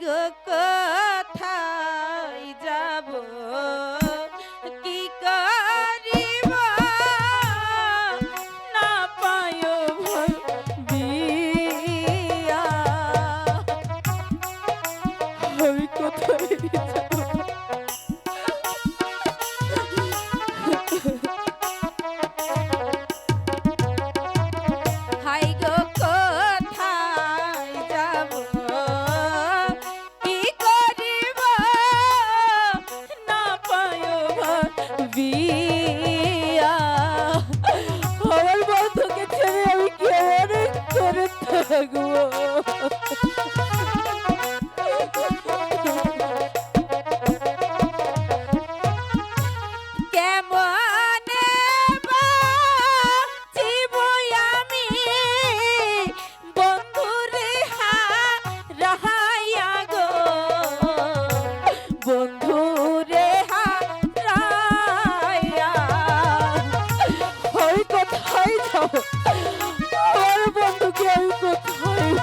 go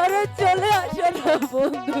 ঘরে চলে আসো না বন্ধু।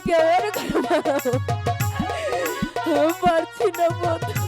কেমন পারছি না বন্ধু